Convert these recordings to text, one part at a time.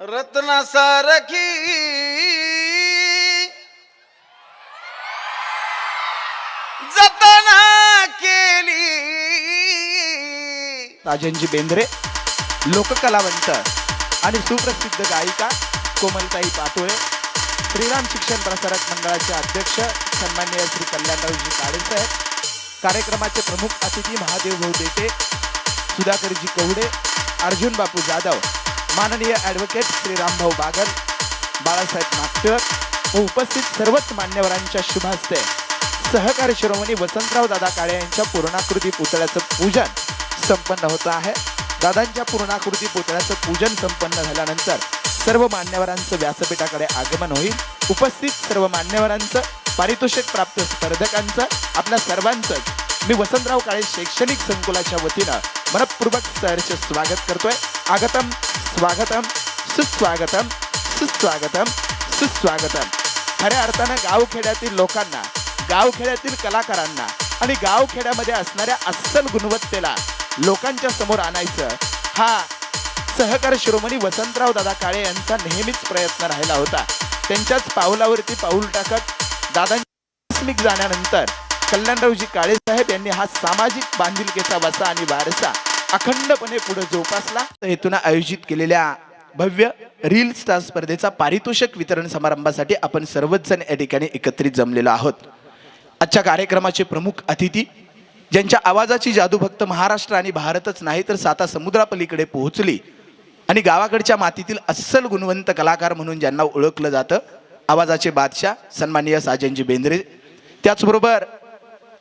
रत्नासारखी. जतना केली. राजनजी बेंद्रे लोककलावंत आणि सुप्रसिद्ध गायिका कोमलताई पातोळे श्रीराम शिक्षण प्रसारक मंडळाचे अध्यक्ष सन्माननीय श्री कल्याणरावजी काळेसाहेब कार्यक्रमाचे प्रमुख अतिथी महादेव भाऊ देटे सुधाकरजी कवडे अर्जुन बापू जाधव. माननीय ॲडव्होकेट श्रीरामभाऊ बागल बाळासाहेब नागटर व उपस्थित सर्वच मान्यवरांच्या शुभहस्ते सहकारी शिरोमणी वसंतराव दादा काळे यांच्या पूर्णाकृती पुतळ्याचं पूजन संपन्न होतं आहे. दादांच्या पूर्णाकृती पुतळ्याचं पूजन संपन्न झाल्यानंतर सर्व मान्यवरांचं व्यासपीठाकडे आगमन होईल. उपस्थित सर्व मान्यवरांचं पारितोषिक प्राप्त स्पर्धकांचं आपल्या सर्वांचं मी वसंतराव काळे शैक्षणिक संकुलाच्या वतीनं मनपूर्वक सहर्ष स्वागत करतोय. आगतम स्वागतम सुस्वागतम सुस्वागतम सुस्वागतम. खऱ्या अर्थानं गावखेड्यातील लोकांना गावखेड्यातील कलाकारांना आणि गावखेड्यामध्ये असणाऱ्या अस्सल गुणवत्तेला लोकांच्या समोर आणायचं हा सहकार शिरोमणी वसंतराव दादा काळे यांचा नेहमीच प्रयत्न राहिला होता. त्यांच्याच पावलावरती पाऊल टाकत दादांच्या जाण्यानंतर कल्याणरावजी काळेसाहेब यांनी हा सामाजिक बांधिलकीचा वसा आणि वारसा अखंडपणे पुढे जोपासला. हेतून आयोजित केलेल्या भव्य रील स्टार स्पर्धेचा पारितोषिक वितरण समारंभासाठी आपण सर्वच जण या ठिकाणी एकत्रित जमलेलो आहोत. आजच्या कार्यक्रमाचे प्रमुख अतिथी ज्यांच्या आवाजाची जादू फक्त महाराष्ट्र आणि भारतच नाही तर साता समुद्रापलीकडे पोहोचली आणि गावाकडच्या मातीतील अस्सल गुणवंत कलाकार म्हणून ज्यांना ओळखलं जातं आवाजाचे बादशाह सन्माननीय साजनजी बेंद्रे. त्याचबरोबर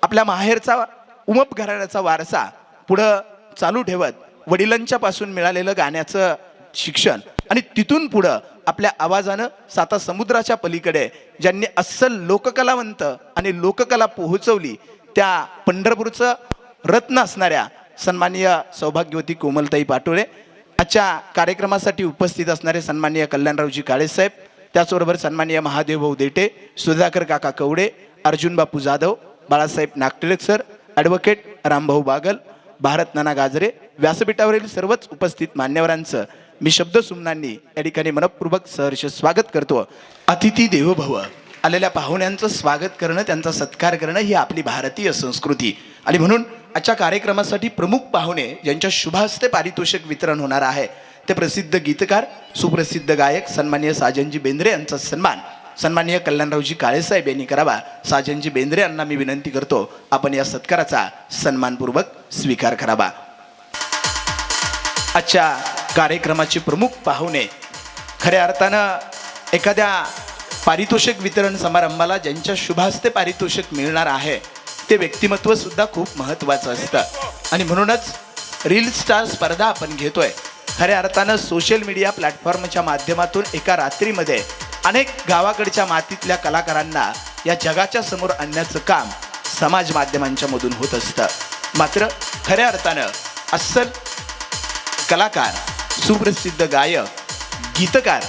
आपल्या माहेरचा उमप घराण्याचा वारसा पुढं चालू ठेवत वडिलांच्या पासून मिळालेलं गाण्याचं शिक्षण आणि तिथून पुढं आपल्या आवाजानं साता समुद्राच्या पलीकडे ज्यांनी अस्सल लोककलावंत आणि लोककला पोहोचवली त्या पंढरपूरचं रत्न असणाऱ्या सन्माननीय सौभाग्यवती कोमलताई पाटोळे आजच्या कार्यक्रमासाठी उपस्थित असणारे सन्माननीय कल्याणरावजी काळेसाहेब त्याचबरोबर सन्माननीय महादेव भाऊ देटे सुधाकर काका कवडे अर्जुन बापू जाधव बाळासाहेब नागटिळक सर ॲडव्होकेट रामभाऊ बागल भारत नाना गाजरे व्यासपीठावरील सर्वच उपस्थित मान्यवरांचं मी शब्द सुमनांनी या ठिकाणी मनपूर्वक सहर्ष स्वागत करतो. अतिथी देवभव आलेल्या पाहुण्यांचं स्वागत करणं त्यांचा सत्कार करणं ही आपली भारतीय संस्कृती. आणि म्हणून आजच्या कार्यक्रमासाठी प्रमुख पाहुणे ज्यांच्या शुभास्ते पारितोषिक वितरण होणार आहे ते प्रसिद्ध गीतकार सुप्रसिद्ध गायक सन्मान्य साजनजी बेंद्रे यांचा सन्मान. सन्माननीय कल्याणरावजी काळेसाहेब यांनी करावा. साजनजी बेंद्रे यांना मी विनंती करतो आपण या सत्काराचा सन्मानपूर्वक स्वीकार करावा. आजच्या कार्यक्रमाचे प्रमुख पाहुणे खऱ्या अर्थानं एखाद्या पारितोषिक वितरण समारंभाला ज्यांच्या शुभास्ते पारितोषिक मिळणार आहे ते व्यक्तिमत्वसुद्धा खूप महत्त्वाचं असतं. आणि म्हणूनच रील स्टार स्पर्धा आपण घेतोय. खऱ्या अर्थानं सोशल मीडिया प्लॅटफॉर्मच्या माध्यमातून एका रात्रीमध्ये अनेक गावाकडच्या मातीतल्या कलाकारांना या जगाच्या समोर आणण्याचं काम समाज माध्यमांच्या मधून होत असतं. मात्र खऱ्या अर्थानं अस्सल कलाकार सुप्रसिद्ध गायक गीतकार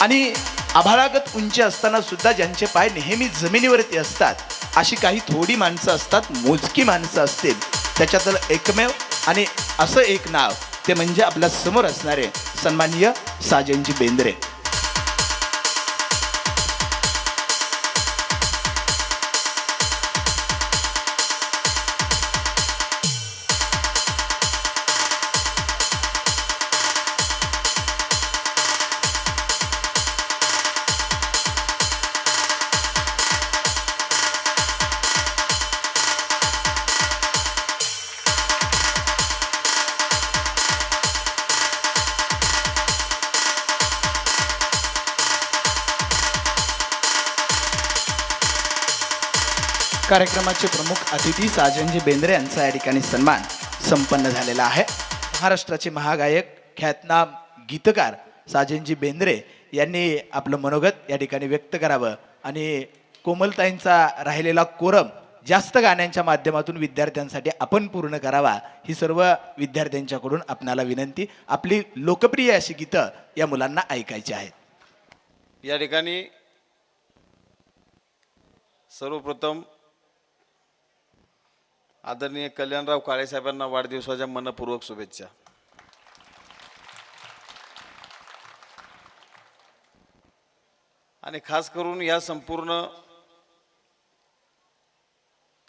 आणि आभाळागत उंची असताना सुद्धा ज्यांचे पाय नेहमी जमिनीवरती असतात अशी काही थोडी माणसं असतात मोजकी माणसं असतील त्याच्यातलं एकमेव आणि असं एक नाव ते म्हणजे आपल्यासमोर असणारे सन्माननीय साजनजी बेंद्रे. कार्यक्रमाचे प्रमुख अतिथी साजनजी बेंद्रे यांचा या ठिकाणी सन्मान संपन्न झालेला आहे. महाराष्ट्राचे महागायक ख्यातनाम गीतकार साजनजी बेंद्रे यांनी आपलं मनोगत या ठिकाणी व्यक्त करावं आणि कोमलताईंचा राहिलेला कोरम जास्त गाण्यांच्या माध्यमातून विद्यार्थ्यांसाठी आपण पूर्ण करावा ही सर्व विद्यार्थ्यांच्याकडून आपणाला विनंती. आपली लोकप्रिय अशी गीतं या मुलांना ऐकायची आहेत. या ठिकाणी सर्वप्रथम आदरणीय कल्याणराव काळेसाहेबांना वाढदिवसाच्या मनपूर्वक शुभेच्छा. आणि खास करून या संपूर्ण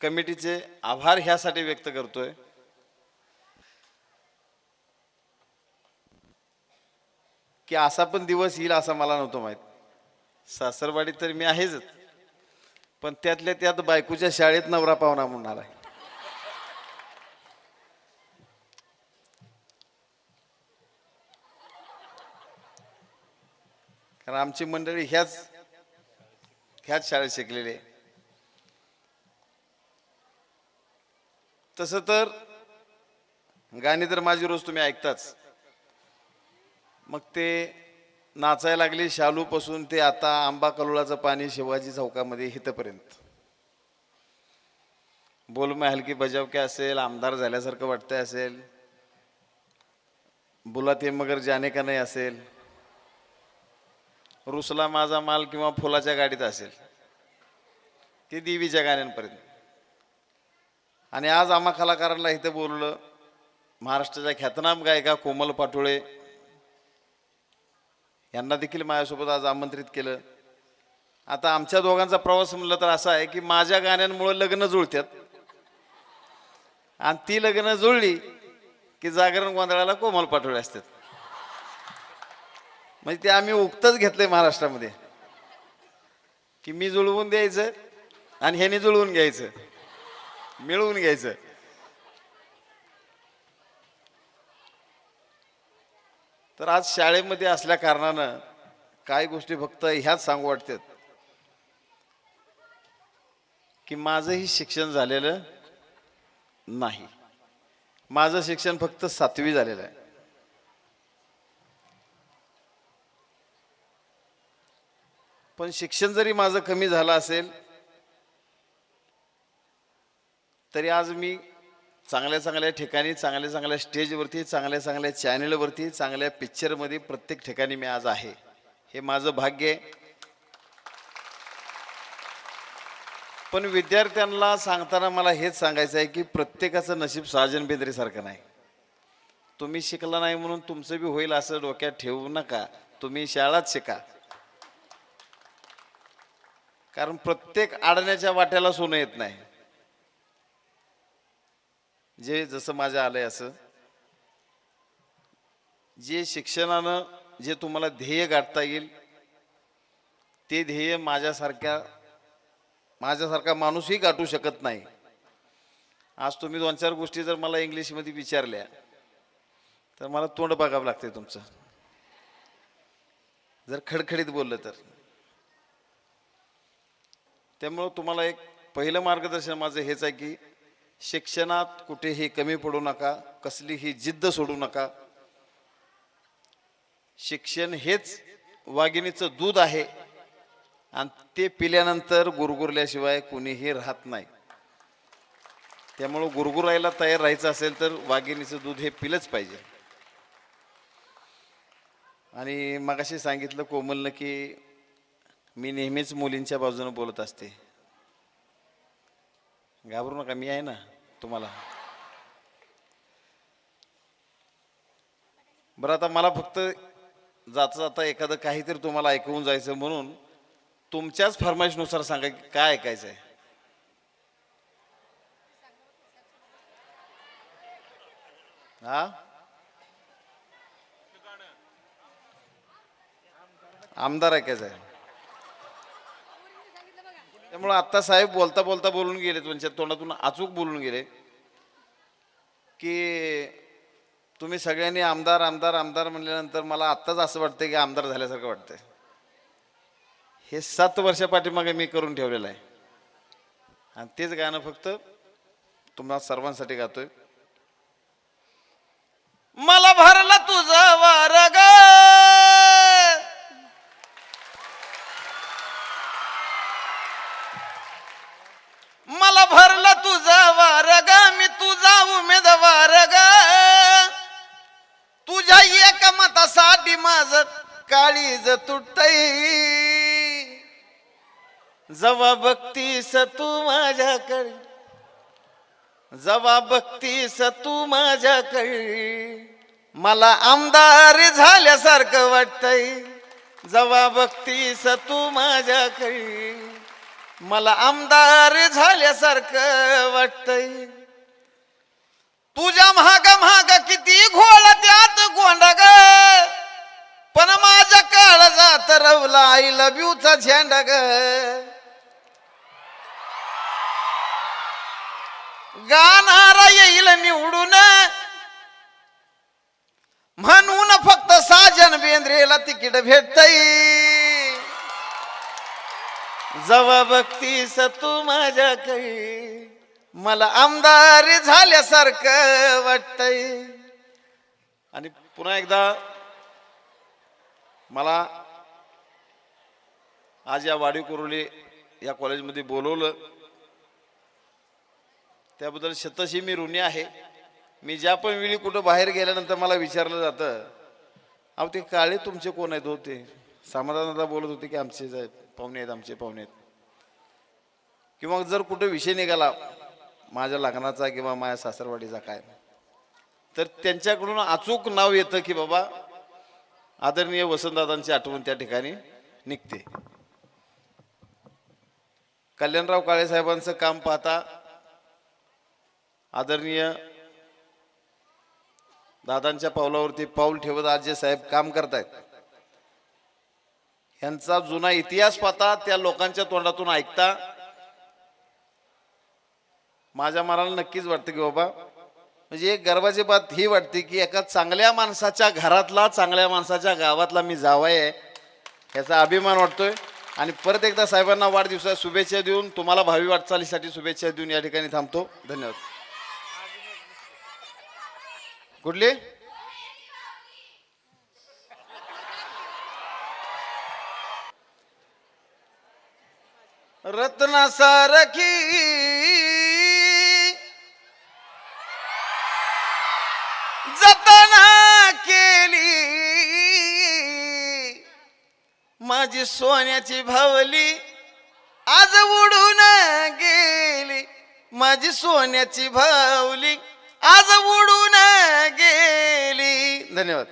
कमिटीचे आभार ह्यासाठी व्यक्त करतोय. की असा पण दिवस येईल असं मला नव्हतं माहीत. सासरवाडीत तर मी आहेच. पण त्यातल्या त्यात बायकोच्या शाळेत नवरा पाहुणा म्हणून आलाय. कारण आमची मंडळी ह्याच ह्याच शाळेत शिकलेली आहे. तसं तर गाणी तर माझी रोज तुम्ही ऐकताच. मग ते नाचायला लागली शालूपासून ते आता आंबा कलोळाचं पाणी शिवाजी चौकामध्ये हितपर्यंत. बोल मैं हलकी बजाव के असेल आमदार झाल्यासारखं वाटतंय असेल. बुलाते मगर जाने का नाही असेल. रुसला माझा माल किंवा फुलाच्या गाडीत असेल. ते देवीच्या गाण्यांपर्यंत. आणि आज आम्हा कलाकारांना इथं बोललं महाराष्ट्राच्या ख्यातनाम गायिका कोमल पाटोळे यांना देखील माझ्यासोबत आज आमंत्रित केलं. आता आमच्या दोघांचा प्रवास म्हणलं तर असा आहे की माझ्या गाण्यांमुळे लग्न जुळतात आणि ती लग्न जुळली की जागरण गोंधळाला कोमल पाटोळे असतात. म्हणजे ते आम्ही उक्तच घेतलंय महाराष्ट्रामध्ये. की मी जुळवून द्यायचं आणि ह्याने जुळवून घ्यायचं. मिळवून घ्यायचं. तर आज शाळेमध्ये असल्या कारणानं काय गोष्टी फक्त ह्याच सांगू वाटतात. की माझंही शिक्षण झालेलं नाही. माझं शिक्षण फक्त सातवी झालेलं आहे. पण शिक्षण जरी माझं कमी झालं असेल तरी आज मी चांगल्या चांगल्या ठिकाणी चांगल्या चांगल्या स्टेजवरती चांगल्या चांगल्या चॅनलवरती चांगल्या पिक्चरमध्ये प्रत्येक ठिकाणी मी आज आहे. हे माझं भाग्य आहे. पण विद्यार्थ्यांना सांगताना मला हेच सांगायचं आहे की प्रत्येकाचं नशीब साजन बेंद्रेसारखं नाही. तुम्ही शिकला नाही म्हणून तुमचं बी होईल असं डोक्यात ठेवू नका. तुम्ही शाळात शिका. कारण प्रत्येक आडण्याच्या वाट्याला सोनं येत नाही. जे जसं माझ्या आलंय असं. जे शिक्षणानं जे तुम्हाला ध्येय गाठता येईल ते ध्येय माझ्यासारख्या माझ्यासारखा माणूसही गाठू शकत नाही. आज तुम्ही दोन चार गोष्टी जर मला इंग्लिशमध्ये विचारल्या तर मला तोंड बघावं लागतंय तुमचं. जर खडखडीत बोललं तर. त्यामुळं तुम्हाला एक पहिलं मार्गदर्शन माझं हेच आहे की शिक्षणात कुठेही कमी पडू नका कसलीही जिद्द सोडू नका. शिक्षण हेच वाघिणीचं दूध आहे आणि ते पिल्यानंतर गुरगुरल्याशिवाय कोणीही राहत नाही. त्यामुळं गुरगुरायला तयार राहायचं असेल तर वाघिणीचं दूध हे पिलंच पाहिजे. आणि मगाशी सांगितलं कोमलनं की मी नेहमीच मुलींच्या बाजूने बोलत असते. घाबरू नका मी आहे ना तुम्हाला. बरं आता मला फक्त जाता जाता एखादं काहीतरी तुम्हाला ऐकवून जायचं म्हणून तुमच्याच फरमाईशनुसार सांगा की काय ऐकायचं आहे. हा? आमदार ऐकायचं आहे. त्यामुळे आत्ता साहेब बोलता बोलता बोलून गेले तुमच्या तोंडातून अचूक बोलून गेले. की तुम्ही सगळ्यांनी आमदार आमदार आमदार म्हणल्यानंतर मला आत्ताच असं वाटतं की आमदार झाल्यासारखं वाटतंय. हे सात वर्षा पाठीमागे मी करून ठेवलेलं आहे. आणि तेच गाणं फक्त तुम्हाला सर्वांसाठी गातोय. मला भरला तुझा वार काळीज तुटतय जवा बघतीस तू माझ्याकडे. जवा बघतीस तू माझ्याकडे. मला आमदार झाल्यासारखं वाटतंय. जवा बघतीस तू माझ्याकडे. मला आमदार झाल्यासारखं वाटतंय. तुझ्या महाग महाग लब्यूचा झेंडा ग गाणारा येईल निवडून. म्हणून फक्त साजन बेंद्रेला तिकीट भेटतय. जवा बघतीस तू माझ्याकडे मला आमदार झाल्यासारखं वाटतंय. आणि पुन्हा एकदा मला आज या वाडी कुरोली या कॉलेजमध्ये बोलवलं. त्याबद्दल शतशी मी ऋणी आहे. मी ज्या पण वेळी कुठं बाहेर गेल्यानंतर मला विचारलं जातं अहो ते काळे तुमचे कोण आहेत होते समाधानाला बोलत होते की आमचे पाहुणे आहेत आमचे पाहुणे आहेत. किंवा जर कुठं विषय निघाला माझ्या लग्नाचा किंवा माझ्या सासरवाडीचा काय तर त्यांच्याकडून अचूक नाव येतं की बाबा आदरणीय वसंतदादांची आठवण त्या ठिकाणी निघते. कल्याणराव काळे साहेबांचं काम पाहता आदरणीय दादांच्या पावलावरती पाऊल ठेवत आज जे साहेब काम करतायत यांचा जुना इतिहास पाहता त्या लोकांच्या तोंडातून ऐकता माझ्या मनाला नक्कीच वाटतं की बाबा म्हणजे एक गर्वाची बात ही वाटते की एका चांगल्या माणसाच्या घरातला चांगल्या माणसाच्या गावातला मी जावाय आहे याचा अभिमान वाटतोय. आणि परत एकदा साहेबांना वाढदिवसाच्या शुभेच्छा देऊन तुम्हाला भावी वाटचालीसाठी शुभेच्छा देऊन या ठिकाणी थांबतो. धन्यवाद. कुठली? रत्ना सारखी माझी सोन्याची भावली आज उडून गेली. माझी सोन्याची भावली आज उडून गेली. धन्यवाद.